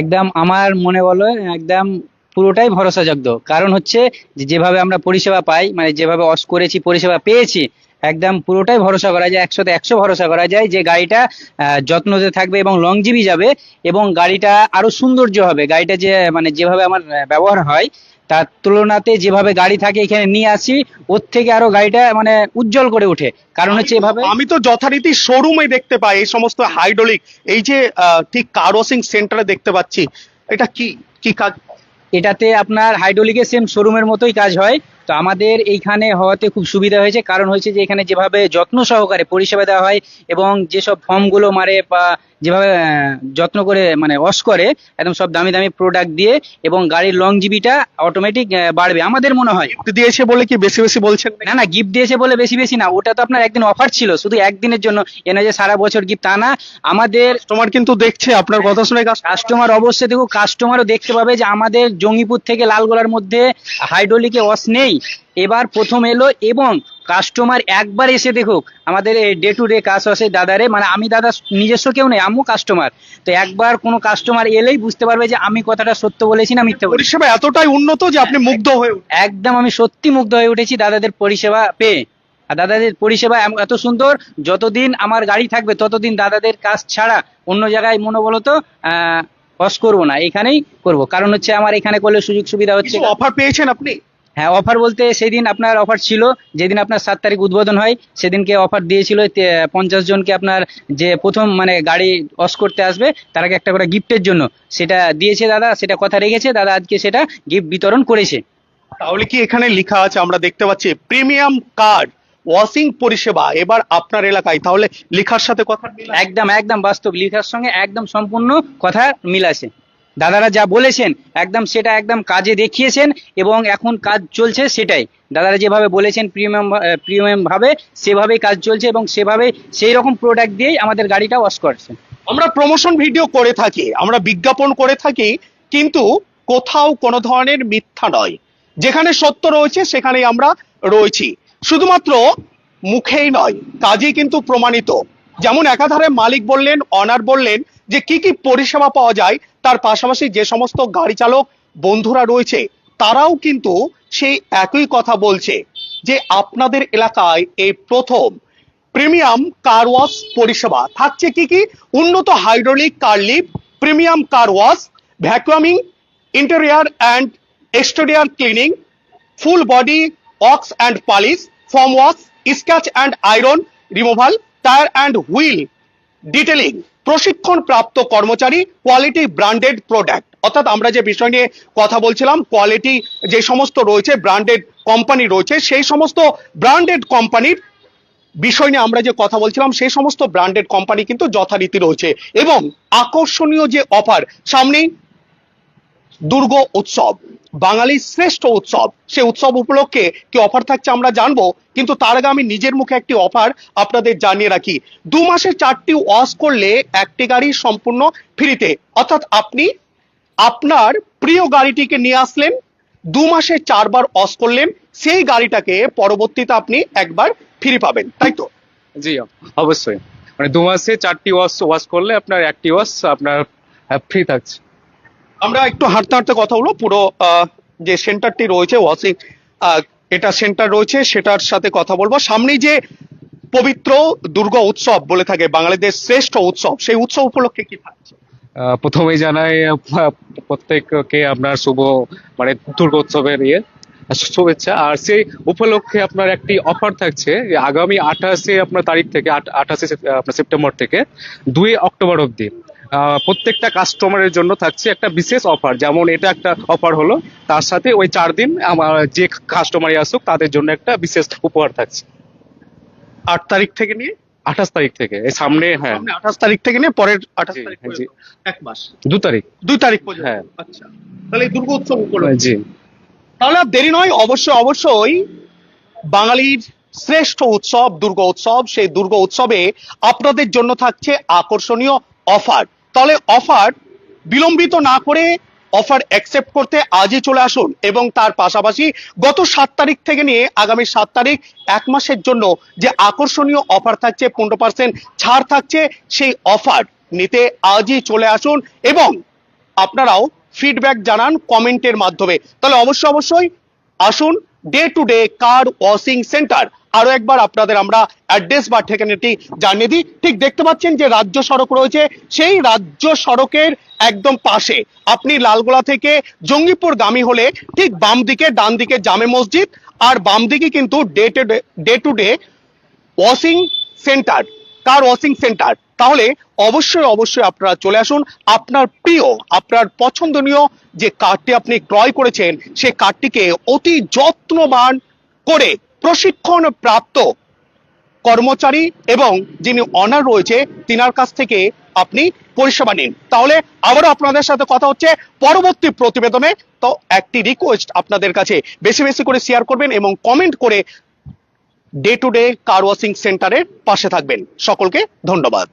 একদম আমার মনে বলো, একদম পুরোটাই ভরসাযোগ্য কারণ হচ্ছে যেভাবে আমরা পরিষেবা পাই মানে যেভাবে অস করেছি, পরিষেবা পেয়েছি, একদম পুরোটাই ভরসা করা যায়, একশোতে একশো ভরসা করা যায় যে গাড়িটা যত্নতে থাকবে এবং লংজিবি যাবে এবং গাড়িটা আরও সৌন্দর্য হবে। গাড়িটা যে মানে যেভাবে আমার ব্যবহার হয় তার তুলনাতে যেভাবে গাড়ি থাকে এখানে নিয়ে আসি ওর থেকে আরও গাড়িটা মানে উজ্জ্বল করে ওঠে। কারণ হচ্ছে এভাবে আমি তো যথারীতি শোরুমে দেখতে পাই এই সমস্ত হাইড্রোলিক এই যে ঠিক কারোসিং সেন্টারে দেখতে পাচ্ছি। এটা কি কি কাজ? এটাতে আপনার হাইড্রোলিকের সেম শোরুমের মতোই কাজ হয়। তো আমাদের এইখানে হওয়াতে খুব সুবিধা হয়েছে। কারণ হয়েছে যে এখানে যেভাবে যত্ন সহকারে পরিষেবা দেওয়া হয় এবং যেসব ফর্মগুলো মারে বা যেভাবে যত্ন করে মানে ওয়াশ করে একদম সব দামি দামি প্রোডাক্ট দিয়ে এবং গাড়ির লং জিবিটা অটোমেটিক বাড়বে। আমাদের মনে হয়। Gift দিয়েছে বলে কি বেশি বেশি বলছেন না না গিফট দিয়েছে বলে বেশি বেশি না। ওটা তো আপনার একদিন অফার ছিল শুধু একদিনের জন্য। এ নয় যে সারা বছর গিফট তা না। আমাদের তোমার কিন্তু দেখছে আপনার কথা শুনে কাস্টমার অবশ্যই দেখো কাস্টমারও দেখতে পাবে যে আমাদের জঙ্গিপুর থেকে লালগোলার মধ্যে হাইড্রোলিকে ওয়াশ নেই। এবার প্রথম এলো এবং কাস্টমার একবার এসে দেখুক আমাদের ডে টু ডে কাজ আসে দাদারে মানে আমি দাদা নিজস্ব কেউ নেই আমিও কাস্টমার তো একবার কোনো কাস্টমার এলেই বুঝতে পারবে যে আমি কথাটা সত্য বলেছি না মিথ্যে পরিষেবা এতটাই উন্নত যে আপনি মুগ্ধ হয়ে একদম আমি সত্যি মুগ্ধ হয়ে উঠেছি দাদাদের পরিষেবা পেয়ে। আর দাদাদের পরিষেবা এত সুন্দর যতদিন আমার গাড়ি থাকবে ততদিন দাদাদের কাজ ছাড়া অন্য জায়গায় মনোবলত আহ অস করব না এখানেই করব। কারণ হচ্ছে আমার এখানে করলে সুযোগ সুবিধা হচ্ছে। অফার পেয়েছেন আপনি? হ্যাঁ অফার বলতে সেদিন আপনার অফার ছিল যেদিন আপনার সাত তারিখ উদ্বোধন হয় সেদিনকে অফার দিয়েছিল পঞ্চাশ জনকে আপনার যে প্রথম মানে গাড়ি অস করতে আসবে তারাকে একটা করে গিফটের জন্য। সেটা দিয়েছে দাদা সেটা কথা রেখেছে দাদা আজকে সেটা গিফট বিতরণ করেছে। তাহলে কি এখানে লেখা আছে? আমরা দেখতে পাচ্ছি প্রিমিয়াম কার্ড ওয়াশিং পরিষেবা এবার আপনার এলাকায়। তাহলে লেখার সাথে কথা একদম একদম বাস্তব লিখার সঙ্গে একদম সম্পূর্ণ কথা মিল আছে। দাদারা যা বলেছেন, একদম সেটা একদম কাজে দেখিয়েছেন এবং এখন কাজ চলছে সেটাই। দাদারা যেভাবে বলেছেন প্রিমিয়াম প্রিমিয়াম ভাবে সেভাবেই কাজ চলছে এবং সেভাবে সেই রকম প্রোডাক্ট দিয়েই আমাদের গাড়িটা ওয়াশ করছে। আমরা প্রমোশন ভিডিও করে থাকি, আমরা বিজ্ঞাপন করে থাকি, কিন্তু কোথাও কোনো ধরনের মিথ্যা নয়। যেখানে সত্য রয়েছে, সেখানেই আমরা রয়েছি। শুধুমাত্র মুখেই নয়, কাজেই কিন্তু প্রমাণিত। যেমন একাধারে মালিক বললেন অনার বললেন যে কি কি পরিষেবা পাওয়া যায় তার পাশাপাশি যে সমস্ত গাড়ি চালক বন্ধুরা রয়েছে, তারাও কিন্তু সেই একই কথা বলছে যে আপনাদের এলাকায় এই প্রথম প্রিমিয়াম কার ওয়াশ পরিষেবা। থাকছে কি কি? উন্নত hydraulic car lift, premium car wash, vacuuming, interior and exterior cleaning, full body, wax and polish, foam wash scratch and iron removal, tyre and wheel detailing. প্রশিক্ষণ প্রাপ্ত কর্মচারী কোয়ালিটি ব্র্যান্ডেড প্রোডাক্ট অর্থাৎ আমরা যে বিষয় নিয়ে কথা বলছিলাম কোয়ালিটি যে সমস্ত রয়েছে ব্র্যান্ডেড কোম্পানি রয়েছে, সেই সমস্ত ব্র্যান্ডেড কোম্পানির বিষয় নিয়ে আমরা যে কথা বলছিলাম, সেই সমস্ত ব্র্যান্ডেড কোম্পানি কিন্তু যথারীতি রয়েছে। এবং আকর্ষণীয় যে অফার সামনেই দুর্গ উৎসব। বাঙালির শ্রেষ্ঠ উৎসব। সে উৎসব উপলক্ষে কি অফার থাকছে আমরা জানব, কিন্তু তার আগে আমি নিজের মুখে একটি অফার আপনাদের জানিয়ে রাখি। দু মাসে চারটি ওয়াশ করলে একটি গাড়ি সম্পূর্ণ ফ্রিতে। অর্থাৎ আপনি আপনার প্রিয় গাড়িটিকে নিয়ে আসলেন, দু মাসে চারবার ওয়াশ করলেন, সেই গাড়িটাকে পরবর্তীতে আপনি একবার ফ্রি পাবেন। তাই তো? জি, অবশ্যই। মানে দু মাসে চারটি ওয়াশ ওয়াশ করলে আপনার একটি ওয়াশ আপনার ফ্রি থাকছে। আমরা একটু হাঁটতে হাঁটতে কথা বলব। পুরো যে সেন্টারটি রয়েছে ওয়াশিং এটা সেন্টার রয়েছে সেটার সাথে কথা বলব। সামনেই যে পবিত্র দুর্গা উৎসব বলে থাকে বাঙালিদের শ্রেষ্ঠ উৎসব সেই উৎসব উপলক্ষে কি থাকছে? প্রথমেই জানাই প্রত্যেককে আপনার শুভ মানে দুর্গোৎসবের ইয়ে শুভেচ্ছা। আর সেই উপলক্ষে আপনার একটি অফার থাকছে আগামী আঠাশে আপনার তারিখ থেকে আঠাশে আপনার সেপ্টেম্বর থেকে দুই অক্টোবর আহ, প্রত্যেকটা কাস্টমারের জন্য থাকছে একটা বিশেষ অফার যেমন এটা একটা অফার হলো তার সাথে ওই চার দিন আমার যে কাস্টমারই আসুক তাদের জন্য একটা বিশেষ উপহার থাকছে। আট তারিখ থেকে নিয়ে? আঠাশ তারিখ থেকে। এই সামনে হ্যাঁ। আঠাশ তারিখ থেকে নিয়ে পরের আঠাশ তারিখ জি। এক মাস। দু তারিখ। দুই তারিখ পর্যন্ত। হ্যাঁ। আচ্ছা। তাহলে এই দুর্গা উৎসব জি। তাহলে আর দেরি নয় অবশ্যই অবশ্যই বাঙালির শ্রেষ্ঠ উৎসব দুর্গা উৎসব সেই দুর্গা উৎসবে আপনাদের জন্য থাকছে আকর্ষণীয় অফার তাহলে অফার বিলম্বিত না করে অফার অ্যাকসেপ্ট করতে আজই চলে আসুন এবং তার পাশাপাশি গত সাত তারিখ থেকে নিয়ে আগামী সাত তারিখ এক মাসের জন্য যে আকর্ষণীয় অফার থাকছে, পনেরো পার্সেন্ট ছাড় থাকছে, সেই অফার নিতে আজই চলে আসুন এবং আপনারাও ফিডব্যাক জানান কমেন্টের মাধ্যমে। তাহলে অবশ্যই অবশ্যই আসুন day to day car washing centre আরও একবার আপনাদের আমরা অ্যাড্রেস বা ঠিকানাটি জানিয়ে দিই। ঠিক দেখতে পাচ্ছেন যে রাজ্য সড়ক রয়েছে, সেই রাজ্য সড়কের একদম পাশে। আপনি লালগোলা থেকে জঙ্গিপুর গামী হলে ঠিক বাম দিকে, ডান দিকে জামে মসজিদ আর বাম দিকে কিন্তু day to day day to day washing centre car washing centre তাহলে অবশ্যই অবশ্যই আপনারা চলে আসুন। আপনার প্রিয়, আপনার পছন্দনীয় যে কার্ডটি আপনি ক্রয় করেছেন, সে কার্ডটিকে অতি যত্নবান করে প্রশিক্ষণ প্রাপ্ত কর্মচারী এবং যিনি অনার রয়েছে, তিনার কাছ থেকে আপনি পরিষেবা নিন। তাহলে আবারও আপনাদের সাথে কথা হচ্ছে পরবর্তী প্রতিবেদনে। তো একটি রিকোয়েস্ট আপনাদের কাছে বেশি বেশি করে শেয়ার করবেন এবং কমেন্ট করে day to day car washing সেন্টারের পাশে থাকবেন। সকলকে ধন্যবাদ।